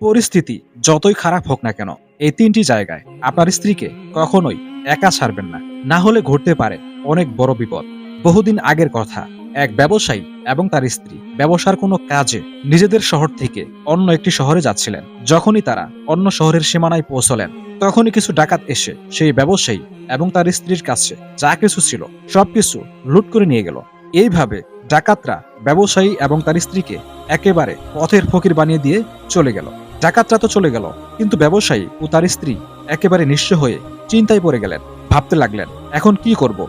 পরিস্থিতি যতই খারাপ হোক না কেন, এই তিনটি জায়গায় আপনার স্ত্রীকে কখনোই একা ছাড়বেন না। না হলে ঘটতে পারে অনেক বড় বিপদ। বহুদিন আগের কথা, এক ব্যবসায়ী এবং তার স্ত্রী ব্যবসার কোনো কাজে নিজেদের শহর থেকে অন্য একটি শহরে যাচ্ছিলেন। যখনই তারা অন্য শহরের সীমানায় পৌঁছলেন, তখনই কিছু ডাকাত এসে সেই ব্যবসায়ী এবং তার স্ত্রীর কাছে যা কিছু ছিল, সবকিছু লুট করে নিয়ে গেল। এইভাবে ডাকাতরা ব্যবসায়ী এবং তার স্ত্রীকে একেবারে পথের ফকির বানিয়ে দিয়ে চলে গেল। ডাকাতরা তো চলে গেল, কিন্তু ব্যবসায়ী ও তার স্ত্রী একেবারে নিঃস্ব হয়ে চিন্তায় পড়ে গেলেন, ভাবতে লাগলেন, এখন কি করব?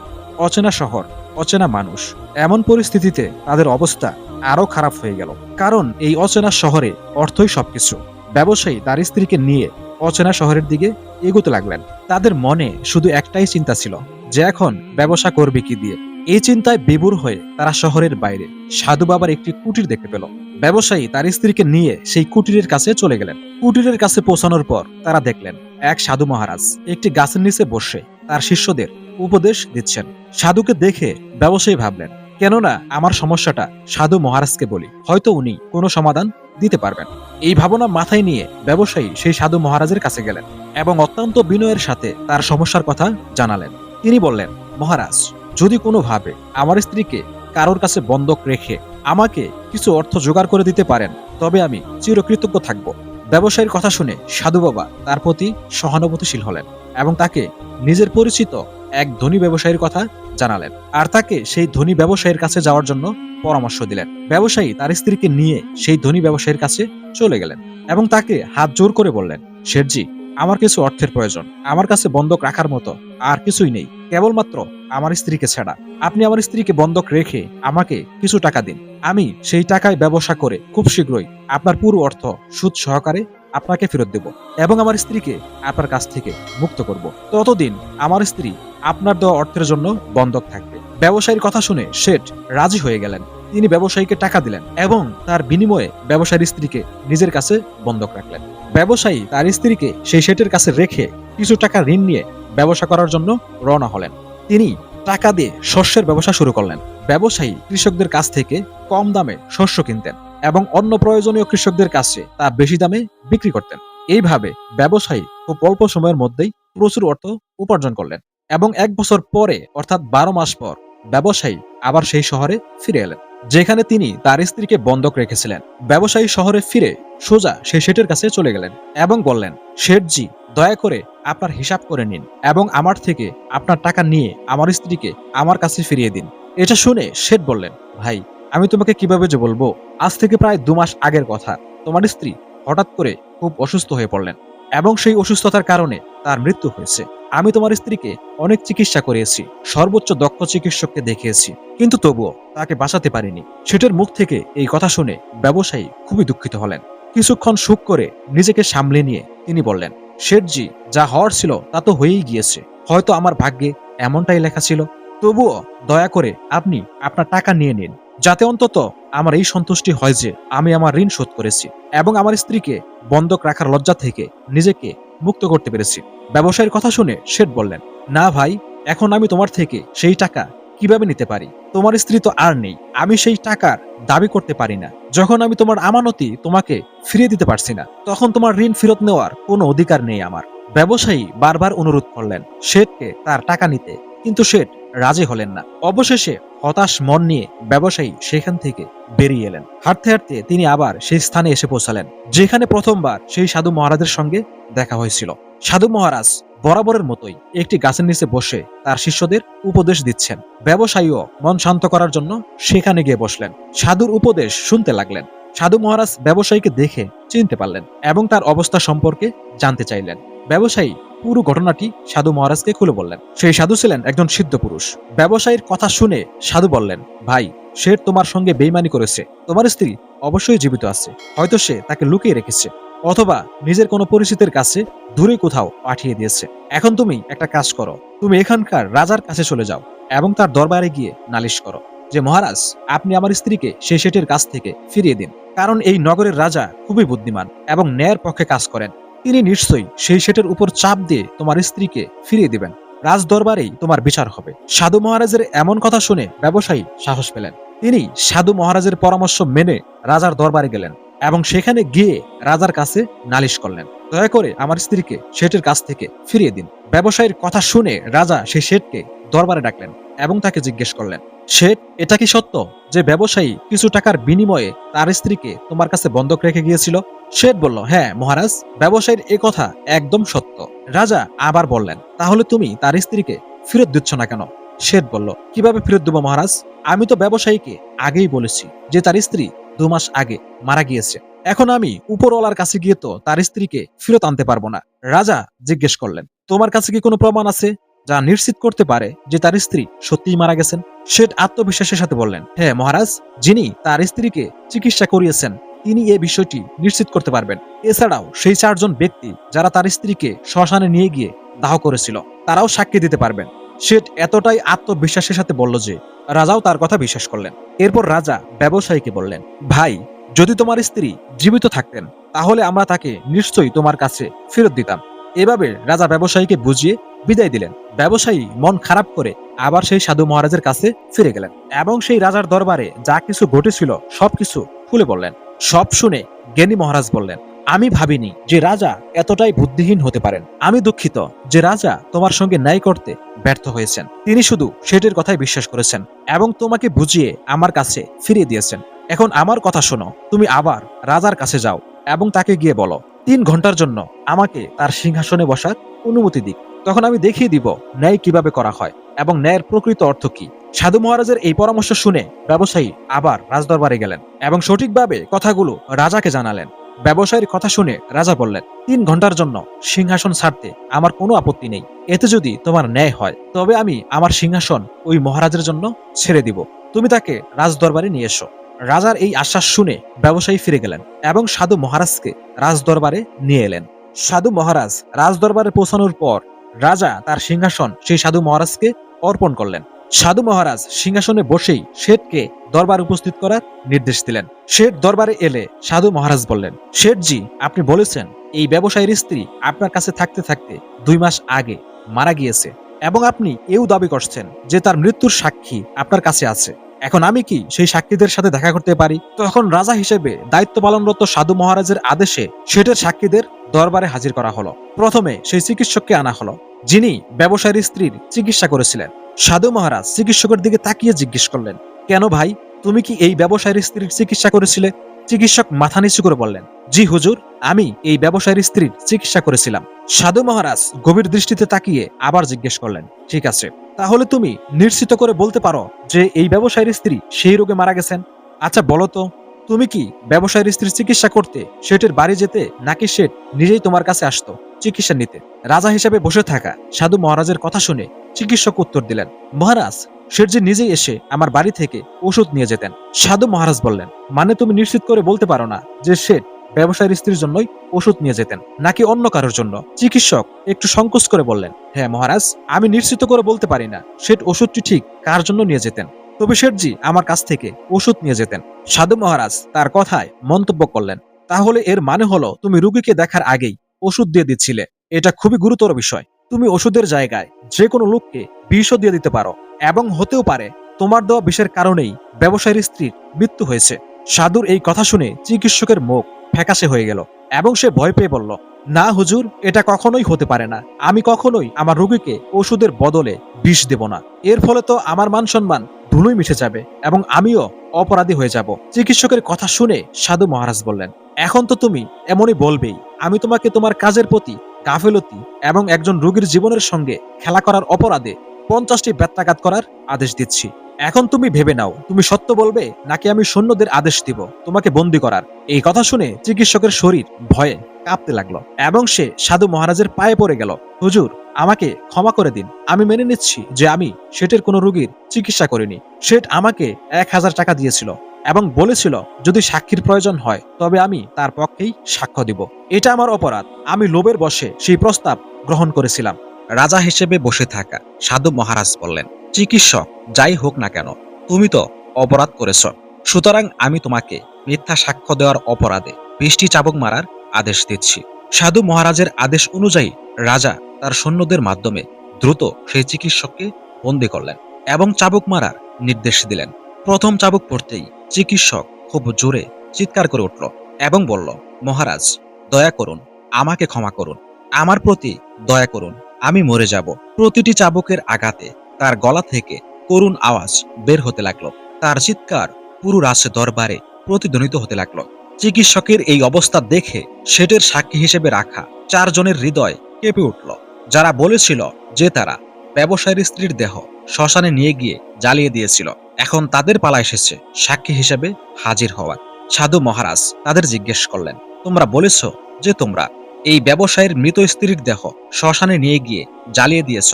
অচেনা শহর, অচেনা মানুষ, এমন পরিস্থিতিতে তাদের অবস্থা আরও খারাপ হয়ে গেল। কারণ এই অচেনা শহরে অর্থই সবকিছু। ব্যবসায়ী তার স্ত্রীকে নিয়ে অচেনা শহরের দিকে এগোতে লাগলেন। তাদের মনে শুধু একটাই চিন্তা ছিল, যে এখন ব্যবসা করবে কি দিয়ে? এই চিন্তায় বিবুর হয়ে তারা শহরের বাইরে। সাধু বাবার একটি কুটির দেখতে পেল। ব্যবসায়ী তার স্ত্রীকে নিয়ে সেই কুটিরের কাছে চলে গেলেন। কুটিরের কাছে পৌঁছানোর পর তারা দেখলেন, এক সাধু মহারাজ একটি গাছের নিচে বসে তার শিষ্যদের উপদেশ দিচ্ছেন। সাধুকে দেখে ব্যবসায়ী ভাবলেন, কেননা আমার সমস্যাটা সাধু মহারাজকে বলি, হয়তো উনি কোনো সমাধান দিতে পারবেন। এই ভাবনা মাথায় নিয়ে ব্যবসায়ী সেই সাধু মহারাজের কাছে গেলেন এবং অত্যন্ত বিনয়ের সাথে তার সমস্যার কথা জানালেন। তিনি বললেন, মহারাজ যদি কোনোভাবে আমার স্ত্রীকে কারোর কাছে বন্ধক রেখে আমাকে কিছু অর্থ জোগাড় করে দিতে পারেন, তবে আমি চিরকৃতজ্ঞ থাকব। ব্যবসায়ীর কথা শুনে সাধু বাবা তার প্রতি সহানুভূতিশীল হলেন এবং তাকে নিজের পরিচিত এক ধনী ব্যবসায়ীর কথা জানালেন আর তাকে সেই ধনী ব্যবসায়ীর কাছে যাওয়ার জন্য পরামর্শ দিলেন। ব্যবসায়ী তার স্ত্রীকে নিয়ে সেই ধনী ব্যবসায়ীর কাছে চলে গেলেন এবং তাকে হাত জোর করে বললেন, শেঠজি আমার কিছু অর্থের প্রয়োজন। আমার কাছে বন্ধক রাখার মতো আর কিছুই নেই। কেবলমাত্র আমার স্ত্রীকে ছাড়া। আপনি আমার স্ত্রীকে বন্ধক রেখে আমাকে কিছু টাকা দিন। আমি সেই টাকায় ব্যবসা করে খুব শীঘ্রই আপনার পুরো অর্থ সুদ সহকারে আপনাকে ফেরত দেব এবং আমার স্ত্রীকে আপনার কাছ থেকে মুক্ত করব। ততদিন আমার স্ত্রী আপনার দেওয়া অর্থের জন্য বন্ধক থাকবে। ব্যবসায়ীর কথা শুনে শেঠ রাজি হয়ে গেলেন। তিনি ব্যবসায়ীকে টাকা দিলেন এবং তার বিনিময়ে ব্যবসায়ীর স্ত্রীকে নিজের কাছে বন্ধক রাখলেন। ব্যবসায়ী তার স্ত্রীকে সেই সেটের কাছে রেখে কিছু টাকা ঋণ নিয়ে ব্যবসা করার জন্য রওনা হলেন। তিনি টাকা দিয়ে শস্যের ব্যবসা শুরু করলেন। ব্যবসায়ী কৃষকদের কাছ থেকে কম দামে শস্য কিনতেন এবং অন্য প্রয়োজনীয় কৃষকদের কাছে তা বেশি দামে বিক্রি করতেন। এইভাবে ব্যবসায়ী খুব অল্প সময়ের মধ্যেই প্রচুর অর্থ উপার্জন করলেন এবং এক বছর পরে, অর্থাৎ বারো মাস পর, ব্যবসায়ী আবার সেই শহরে ফিরে এলেন। যেখানে তিনি তার স্ত্রীকে বন্ধক রেখেছিলেন। ব্যবসায়ী শহরে ফিরে সোজা সেই শেঠের কাছে চলে গেলেন এবং বললেন, শেঠজি, দয়া করে আপনার হিসাব করে নিন এবং আমার থেকে আপনার টাকা নিয়ে আমার স্ত্রীকে আমার কাছে ফিরিয়ে দিন। এটা শুনে শেঠ বললেন, ভাই, আমি তোমাকে কীভাবে যে বলব? আজ থেকে প্রায় দু মাস আগের কথা। তোমার স্ত্রী হঠাৎ করে খুব অসুস্থ হয়ে পড়লেন। এবং সেই অসুস্থতার কারণে তার মৃত্যু হয়েছে। আমি তোমার স্ত্রীকে অনেক চিকিৎসা করিয়েছি সর্বোচ্চ দক্ষ চিকিৎসককে দেখিয়েছি, কিন্তু তবুও তাকে বাঁচাতে পারিনি। সেটার মুখ থেকে এই কথা শুনে ব্যবসায়ী খুবই দুঃখিত হলেন। কিছুক্ষণ সুখ করে নিজেকে সামলে নিয়ে তিনি বললেন, শেঠজি, যা হওয়ার ছিল তা তো হয়েই গিয়েছে। হয়তো আমার ভাগ্যে এমনটাই লেখা ছিল। তবুও দয়া করে আপনি আপনার টাকা নিয়ে নিন। যাতে অন্তত আমার এই সন্তুষ্টি হয় যে আমি আমার ঋণ শোধ করেছি এবং আমার স্ত্রীকে বন্ধক রাখার লজ্জা থেকে নিজেকে মুক্ত করতে পেরেছি। ব্যবসায়ীর কথা শুনে শেঠ বললেন, না ভাই, এখন আমি তোমার থেকে সেই টাকা কীভাবে নিতে পারি? তোমার স্ত্রী তো আর নেই, আমি সেই টাকার দাবি করতে পারি না। যখন আমি তোমার আমানতি তোমাকে ফিরিয়ে দিতে পারছি না, তখন তোমার ঋণ ফেরত নেওয়ার কোনো অধিকার নেই আমার। ব্যবসায়ী বারবার অনুরোধ করলেন শেঠকে তার টাকা নিতে, কিন্তু শেঠ রাজি হলেন না। অবশেষে হতাশ মন নিয়ে ব্যবসায়ী সেখান থেকে বেরিয়ে এলেন। হাঁটতে হাঁটতে তিনি আবার সেই স্থানে এসে পৌঁছালেন, যেখানে প্রথমবার সেই সাধু মহারাজের সঙ্গে দেখা হয়েছিল। সাধু মহারাজ বরাবরের মতোই একটি গাছের নিচে বসে তার শিষ্যদের উপদেশ দিচ্ছেন। ব্যবসায়ীও মন শান্ত করার জন্য সেখানে গিয়ে বসলেন। সাধুর উপদেশ শুনতে লাগলেন। সাধু মহারাজ ব্যবসায়ীকে দেখে চিনতে পারলেন এবং তার অবস্থা সম্পর্কে জানতে চাইলেন। ব্যবসায়ী পুরো ঘটনাটি সাধু মহারাজকে খুলে বললেন। সেই সাধু ছিলেন একজন সিদ্ধ পুরুষ। ব্যবসায়ীর কথা শুনে সাধু বললেন, ভাই, সে তোমার সঙ্গে বেইমানি করেছে। তোমার স্ত্রী অবশ্যই জীবিত আছে। হয়তো সে তাকে লুকিয়ে রেখেছে অথবা নিজের কোনো পরিচিতের কাছে দূরে কোথাও পাঠিয়ে দিয়েছে। এখন তুমি একটা কাজ করো। তুমি এখানকার রাজার কাছে চলে যাও এবং তার দরবারে গিয়ে নালিশ করো যে, মহারাজ, আপনি আমার স্ত্রীকে সেই শেঠের কাছ থেকে ফিরিয়ে দিন। কারণ এই নগরের রাজা খুবই বুদ্ধিমান এবং ন্যায়ের পক্ষে কাজ করেন। তিনি নিশ্চয়ই সেই শেঠের উপর চাপ দিয়ে তোমার স্ত্রীকে ফিরিয়ে দিবেন। রাজ দরবারেই তোমার বিচার হবে। সাধু মহারাজের এমন কথা শুনে ব্যবসায়ী সাহস পেলেন। তিনি সাধু মহারাজের পরামর্শ মেনে রাজার দরবারে গেলেন এবং সেখানে গিয়ে রাজার কাছে নালিশ করলেন। দয়া করে আমার স্ত্রীকে শেঠের কাছ থেকে ফিরিয়ে দিন। ব্যবসায়ীর কথা শুনে রাজা সেই শেঠকে দরবারে ডাকলেন এবং তাকে জিজ্ঞেস করলেন শেঠ এটা কি সত্য যে ব্যবসায়ী কিছু টাকার বিনিময়ে তার স্ত্রীকে তোমার কাছে বন্ধক রেখে গিয়েছিল? শেঠ বলল হ্যাঁ মহারাজ, ব্যবসায়ীর এ কথা একদম সত্য। রাজা আবার বললেন, তাহলে তুমি তার স্ত্রীকে ফেরত দিচ্ছ না কেন? শেঠ বলল, কীভাবে ফেরত দেবো মহারাজ? আমি তো ব্যবসায়ীকে আগেই বলেছি যে তার স্ত্রী দু মাস আগে মারা গিয়েছে। এখন আমি উপরওয়ালার কাছে গিয়ে তো তার স্ত্রীকে ফেরত আনতে পারব না। রাজা জিজ্ঞেস করলেন, তোমার কাছে কি কোনো প্রমাণ আছে? যা নিশ্চিত করতে পারে যে তার স্ত্রী সত্যিই মারা গেছেন। শেঠ আত্মবিশ্বাসের সাথে বললেন হ্যাঁ মহারাজ, যিনি তার স্ত্রীকে চিকিৎসা করিয়েছেন, তিনি এই বিষয়টি নিশ্চিত করতে পারবেন। এছাড়াও সেই চারজন ব্যক্তি যারা তার স্ত্রীকে শ্মশানে নিয়ে গিয়ে দাহ করেছিল, তারাও সাক্ষী দিতে পারবেন। শেঠ এতটাই আত্মবিশ্বাসের সাথে বলল যে, রাজাও তার কথা বিশ্বাস করলেন। এরপর রাজা ব্যবসায়ীকে বললেন, ভাই, যদি তোমার স্ত্রী জীবিত থাকতেন, তাহলে আমরা তাকে নিশ্চয়ই তোমার কাছে ফেরত দিতাম। এভাবে রাজা ব্যবসায়ীকে বুঝিয়ে বিদায় দিলেন। ব্যবসায়ী মন খারাপ করে আবার সেই সাধু মহারাজের কাছে ফিরে গেলেন এবং সেই রাজার দরবারে যা কিছু ঘটেছিল সবকিছু খুলে বললেন। সব শুনে জ্ঞানী মহারাজ বললেন, আমি ভাবিনি যে রাজা এতটাই বুদ্ধিহীন হতে পারেন। আমি দুঃখিত যে রাজা তোমার সঙ্গে ন্যায় করতে ব্যর্থ হয়েছেন। তিনি শুধু সেটির কথাই বিশ্বাস করেছেন এবং তোমাকে বুঝিয়ে আমার কাছে ফিরিয়ে দিয়েছেন। এখন আমার কথা শোনো, তুমি আবার রাজার কাছে যাও এবং তাকে গিয়ে বলো। তিন ঘণ্টার জন্য আমাকে তার সিংহাসনে বসার অনুমতি দিক। তখন আমি দেখিয়ে দিব ন্যায় কীভাবে করা হয় এবং ন্যায়ের প্রকৃত অর্থ কি। সাধু মহারাজের এই পরামর্শ শুনে ব্যবসায়ী আবার রাজদরবারে গেলেন এবং সঠিকভাবে কথাগুলো রাজাকে জানালেন। ব্যবসায়ীর কথা শুনে রাজা বললেন, তিন ঘণ্টার জন্য সিংহাসন ছাড়তে আমার কোনো আপত্তি নেই। এতে যদি তোমার ন্যায় হয়, তবে আমি আমার সিংহাসন ওই মহারাজের জন্য ছেড়ে দিব। তুমি তাকে রাজদরবারে নিয়ে এসো। রাজার এই আশ্বাস শুনে ব্যবসায়ী ফিরে গেলেন এবং সাধু মহারাজকে রাজদরবারে নিয়ে এলেন। সাধু মহারাজ রাজদরবারে পৌঁছানোর পর রাজা তার সিংহাসন সেই সাধু মহারাজকে অর্পণ করলেন। সাধু মহারাজ সিংহাসনে বসেই শেঠকে দরবার উপস্থিত করার নির্দেশ দিলেন। শেঠ দরবারে এলে সাধু মহারাজ বললেন, শেঠজি, আপনি বলেছেন, এই ব্যবসায়ীর স্ত্রী আপনার কাছে থাকতে থাকতে দুই মাস আগে মারা গিয়েছে এবং আপনি এও দাবি করছেন যে তার মৃত্যুর সাক্ষী আপনার কাছে আছে। এখন আমি কি সেই সাক্ষীদের সাথে দেখা করতে পারি? তখন রাজা হিসেবে দায়িত্ব পালনরত সাধু মহারাজের আদেশে শেঠের সাক্ষীদের দরবারে হাজির করা হলো। প্রথমে সেই চিকিৎসককে আনা হলো, যিনি ব্যবসায়ীর স্ত্রীর চিকিৎসা করেছিলেন। সাধু মহারাজ চিকিৎসকের দিকে তাকিয়ে জিজ্ঞেস করলেন, কেন ভাই, তুমি কি এই ব্যবসায়ীর স্ত্রীর চিকিৎসা করেছিলে? চিকিৎসক মাথা নিচু করে বললেন, জি হুজুর, আমি এই ব্যবসায়ীর স্ত্রীর চিকিৎসা করেছিলাম। সাধু মহারাজ গভীর দৃষ্টিতে তাকিয়ে আবার জিজ্ঞেস করলেন, ঠিক আছে, তাহলে তুমি নিশ্চিত করে বলতে পারো যে এই ব্যবসায়ীর স্ত্রী সেই রোগে মারা গেছেন? আচ্ছা বলো তো। তুমি কি ব্যবসায়ীর স্ত্রীর চিকিৎসা করতে শেঠের বাড়ি যেতে নাকি শেঠ নিজেই তোমার কাছে আসতো চিকিৎসা নিতে? রাজা হিসেবে বসে থাকা সাধু মহারাজের কথা শুনে চিকিৎসক উত্তর দিলেন, মহারাজ শেঠজি নিজেই এসে আমার বাড়ি থেকে ওষুধ নিয়ে যেতেন। সাধু মহারাজ বললেন মানে তুমি নিশ্চিত করে বলতে পারো না যে শেঠ ব্যবসায়ীর স্ত্রীর জন্যই ওষুধ নিয়ে যেতেন, নাকি অন্য কারোর জন্য? চিকিৎসক একটু সংকোচ করে বললেন হ্যাঁ মহারাজ, আমি নিশ্চিত করে বলতে পারি না শেঠ ওষুধটি ঠিক কার জন্য নিয়ে যেতেন? তবে শেঠজি আমার কাছ থেকে ওষুধ নিয়ে যেতেন। সাধু মহারাজ তার কথায় মন্তব্য করলেন, তাহলে এর মানে হলো তুমি রুগীকে দেখার আগেই ওষুধ দিয়ে দিচ্ছিলে। এটা খুবই গুরুতর বিষয়। তুমি ওষুধের জায়গায় যে কোনো লোককে বিষও দিয়ে দিতে পারো এবং হতেও পারে তোমার দেওয়া বিষের কারণেই ব্যবসায়ীর স্ত্রীর মৃত্যু হয়েছে। সাধুর এই কথা শুনে চিকিৎসকের মুখ ফ্যাকাশে হয়ে গেল এবং সে ভয় পেয়ে বলল, না হুজুর, এটা কখনোই হতে পারে না। আমি কখনোই আমার রুগীকে ওষুধের বদলে বিষ দেব না। এর ফলে তো আমার মান সম্মান ধুলোই মিশে যাবে এবং আমিও অপরাধী হয়ে যাব। চিকিৎসকের কথা শুনে সাধু মহারাজ বললেন, এখন তো তুমি এমনই বলবেই, আমি তোমাকে তোমার কাজের প্রতি, গাফেলতি এবং একজন রোগীর জীবনের সঙ্গে খেলা করার অপরাধে পঞ্চাশটি ব্যত্যাঘাত করার আদেশ দিচ্ছি। এখন তুমি ভেবে নাও, তুমি সত্য বলবে নাকি আমি সৈন্যদের আদেশ দিব, তোমাকে বন্দি করার। এই কথা শুনে চিকিৎসকের শরীর ভয়ে কাঁপতে লাগল এবং সে সাধু মহারাজের পায়ে পড়ে গেল। হুজুর আমাকে ক্ষমা করে দিন। আমি মেনে নিচ্ছি যে আমি শেঠের কোনো রোগীর চিকিৎসা করিনি। শেঠ আমাকে এক হাজার টাকা দিয়েছিল এবং বলেছিল, যদি সাক্ষীর প্রয়োজন হয়, তবে আমি তার পক্ষেই সাক্ষ্য দিব। এটা আমার অপরাধ। আমি লোভের বসে সেই প্রস্তাব গ্রহণ করেছিলাম। রাজা হিসেবে বসে থাকা সাধু মহারাজ বললেন, চিকিৎসক, যাই হোক না কেন, তুমি তো অপরাধ করেছ। সুতরাং আমি তোমাকে মিথ্যা সাক্ষ্য দেওয়ার অপরাধে বৃষ্টি চাবক মারার আদেশ দিচ্ছি। সাধু মহারাজের আদেশ অনুযায়ী রাজা তার সৈন্যদের মাধ্যমে দ্রুত সেই চিকিৎসককে বন্দি করলেন এবং চাবুক মারার নির্দেশ দিলেন। প্রথম চাবুক পড়তেই চিকিৎসক খুব জোরে চিৎকার করে উঠল এবং বলল, মহারাজ, দয়া করুন, আমাকে ক্ষমা করুন। আমার প্রতি দয়া করুন, আমি মরে যাব। প্রতিটি চাবুকের আঘাতে তার গলা থেকে করুণ আওয়াজ বের হতে লাগল। তার চিৎকার পুরো রাজ দরবারে প্রতিধ্বনিত হতে লাগল। চিকিৎসকের এই অবস্থা দেখে সেটের সাক্ষী হিসেবে রাখা চারজনের হৃদয় কেঁপে উঠল। যারা বলেছিল যে তারা ব্যবসায়ীর স্ত্রীর দেহ শ্মশানে নিয়ে গিয়ে জ্বালিয়ে দিয়েছিল, এখন তাদের পালা এসেছে সাক্ষী হিসেবে হাজির হওয়ার। সাধু মহারাজ তাদের জিজ্ঞেস করলেন, তোমরা বলেছ যে তোমরা এই ব্যবসায়ীর মৃত স্ত্রীর দেহ শ্মশানে নিয়ে গিয়ে জ্বালিয়ে দিয়েছ।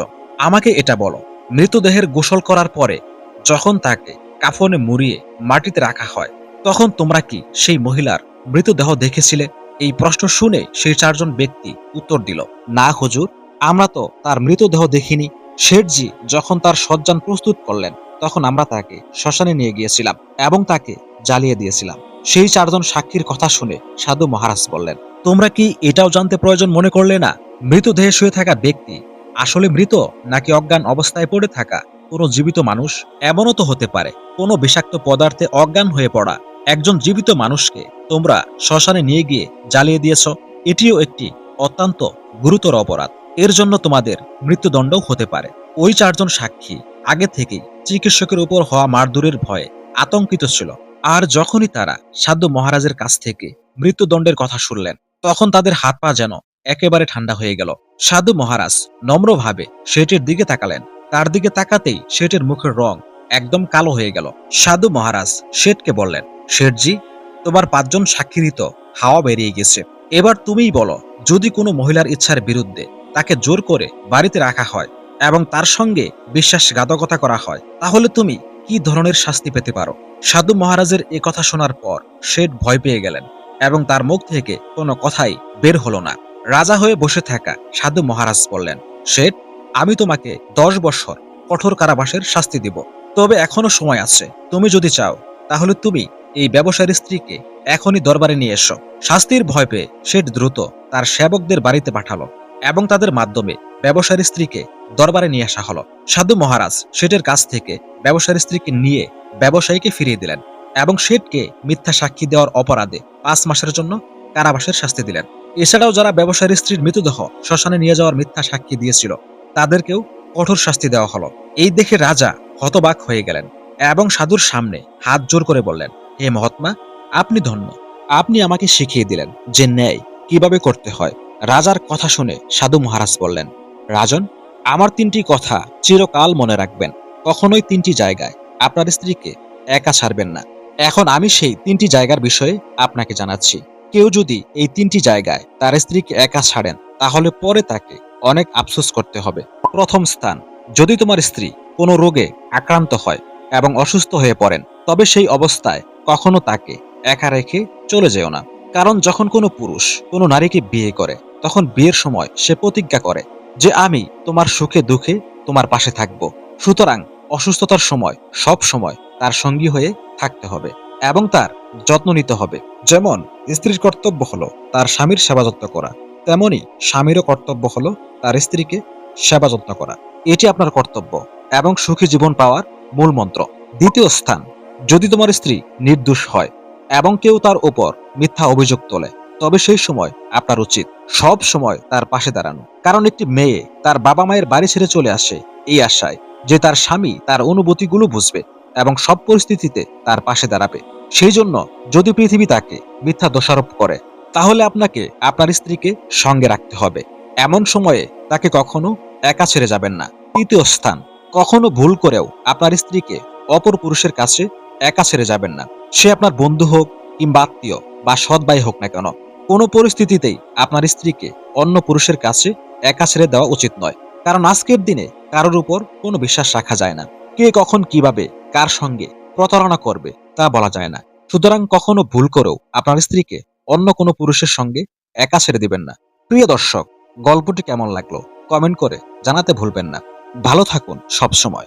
আমাকে এটা বলো, মৃতদেহের গোসল করার পরে যখন তাকে কাফনে মুড়িয়ে মাটিতে রাখা হয় তখন তোমরা কি সেই মহিলার মৃতদেহ দেখেছিলে? এই প্রশ্ন শুনে সেই চারজন ব্যক্তি উত্তর দিল, না, হুজুর, আমরা তো তার মৃতদেহ দেখিনি। শেঠজি যখন তার সজ্জান প্রস্তুত করলেন, তখন আমরা তাকে শ্মশানে নিয়ে গিয়েছিলাম এবং তাকে জ্বালিয়ে দিয়েছিলাম। সেই চারজন সাক্ষীর কথা শুনে সাধু মহারাজ বললেন, তোমরা কি এটাও জানতে প্রয়োজন মনে করলে না, মৃতদেহে শুয়ে থাকা ব্যক্তি আসলে মৃত নাকি অজ্ঞান অবস্থায় পড়ে থাকা কোনো জীবিত মানুষ? এমনও তো হতে পারে, কোনো বিষাক্ত পদার্থে অজ্ঞান হয়ে পড়া একজন জীবিত মানুষকে তোমরা শ্মশানে নিয়ে গিয়ে জ্বালিয়ে দিয়েছ, এটিও একটি অত্যন্ত গুরুতর অপরাধ। এর জন্য তোমাদের মৃত্যুদণ্ডও হতে পারে। ওই চারজন সাক্ষী আগে থেকেই চিকিৎসকের উপর হওয়া মারধরের ভয়ে আতঙ্কিত ছিল। আর যখনই তারা সাধ্য মহারাজের কাছ থেকে মৃত্যুদণ্ডের কথা শুনলেন, তখন তাদের হাত পা যেন একেবারে ঠান্ডা হয়ে গেল। সাধু মহারাজ নম্রভাবে শেঠের দিকে তাকালেন। তার দিকে তাকাতেই শেঠের মুখের রং একদম কালো হয়ে গেল। সাধু মহারাজ শেঠকে বললেন শেঠজি, তোমার পাঁচজন সাক্ষীরিত, হাওয়া বেরিয়ে গেছে। এবার তুমিই বলো, যদি কোনো মহিলার ইচ্ছার বিরুদ্ধে তাকে জোর করে বাড়িতে রাখা হয় এবং তার সঙ্গে বিশ্বাসঘাতকতা করা হয়, তাহলে তুমি কি ধরনের শাস্তি পেতে পারো? সাধু মহারাজের এ কথা শোনার পর শেঠ ভয় পেয়ে গেলেন এবং তার মুখ থেকে কোনো কথাই বের হলো না। রাজা হয়ে বসে থাকা সাধু মহারাজ বললেন, শেঠ, আমি তোমাকে দশ বছর কঠোর কারাবাসের শাস্তি দিব, তবে এখনও সময় আছে। তুমি যদি চাও, তাহলে তুমি এই ব্যবসায়ীর স্ত্রীকে এখনই দরবারে নিয়ে এসো। শাস্তির ভয় পেয়ে শেঠ দ্রুত তার সেবকদের বাড়িতে পাঠালো এবং তাদের মাধ্যমে ব্যবসায়ীর স্ত্রীকে দরবারে নিয়ে আসা হলো। সাধু মহারাজ শেঠের কাছ থেকে ব্যবসায়ীর স্ত্রীকে নিয়ে ব্যবসায়ীকে ফিরিয়ে দিলেন এবং শেঠকে মিথ্যা সাক্ষী দেওয়ার অপরাধে পাঁচ মাসের জন্য কারাবাসের শাস্তি দিলেন। এছাড়াও যারা ব্যবসায়ীর স্ত্রীর মৃতদেহ শ্মশানে নিয়ে যাওয়ার মিথ্যা সাক্ষী দিয়েছিল, তাদেরকেও কঠোর শাস্তি দেওয়া হলো। এই দেখে রাজা হতবাক হয়ে গেলেন। এবং সাধুর সামনে হাত জোর করে বললেন, হে মহাত্মা, আপনি ধন্য। আপনি আমাকে শিখিয়ে দিলেন যে ন্যায় কীভাবে করতে হয়। রাজার কথা শুনে সাধু মহারাজ বললেন, রাজন, আমার তিনটি কথা চিরকাল মনে রাখবেন। কখনোই তিনটি জায়গায় আপনার স্ত্রীকে একা ছাড়বেন না। এখন আমি সেই তিনটি জায়গার বিষয়ে আপনাকে জানাচ্ছি। কেউ যদি এই তিনটি জায়গায় তার স্ত্রীকে একা ছাড়েন, তাহলে পরে তাকে অনেক আফসোস করতে হবে। প্রথম স্থান, যদি তোমার স্ত্রী কোনো রোগে আক্রান্ত হয় এবং অসুস্থ হয়ে পড়েন। তবে সেই অবস্থায় কখনো তাকে একা রেখে চলে যেও না। কারণ যখন কোনো পুরুষ কোনো নারীকে বিয়ে করে, তখন বিয়ের সময় সে প্রতিজ্ঞা করে যে, আমি তোমার সুখে দুঃখে তোমার পাশে থাকব। সুতরাং অসুস্থতার সময়, সব সময় তার সঙ্গী হয়ে থাকতে হবে এবং তার যত্ন নিতে হবে। যেমন স্ত্রীর কর্তব্য হলো তার স্বামীর সেবা যত্ন করা, তেমনি স্বামীরও কর্তব্য হলো তার স্ত্রীকে সেবা যত্ন করা। এটি আপনার কর্তব্য এবং সুখী জীবন পাওয়ার মূল মন্ত্র। দ্বিতীয় স্থান, যদি তোমার স্ত্রী নির্দোষ হয় এবং কেউ তার ওপর মিথ্যা অভিযোগ তোলে, তবে সেই সময় আপনার উচিত সব সময় তার পাশে দাঁড়ানো। কারণ একটি মেয়ে তার বাবা মায়ের বাড়ি ছেড়ে চলে আসে এই আশায় যে তার স্বামী তার অনুভূতিগুলো বুঝবে এবং সব পরিস্থিতিতে তার পাশে দাঁড়াবে। সেই জন্য যদি পৃথিবী তাকে মিথ্যা দোষারোপ করে, তাহলে আপনাকে আপনার স্ত্রীকে সঙ্গে রাখতে হবে। এমন সময়ে তাকে কখনো একা ছেড়ে যাবেন না। তৃতীয় স্থান কখনো ভুল করেও আপনার স্ত্রীকে অপর পুরুষের কাছে একা ছেড়ে যাবেন না। সে আপনার বন্ধু হোক কিংবা আত্মীয় বা সৎ ভাই হোক না কেন, কোনো পরিস্থিতিতেই আপনার স্ত্রীকে অন্য পুরুষের কাছে একা ছেড়ে দেওয়া উচিত নয়। কারণ আজকের দিনে কারোর উপর কোনো বিশ্বাস রাখা যায় না। কে কখন কীভাবে কার সঙ্গে প্রতারণা করবে তা বলা যায় না। সুতরাং কখনো ভুল করেও আপনার স্ত্রীকে অন্য কোনো পুরুষের সঙ্গে একা ছেড়ে দিবেন না। প্রিয় দর্শক, গল্পটি কেমন লাগল? কমেন্ট করে জানাতে ভুলবেন না। ভালো থাকুন সবসময়।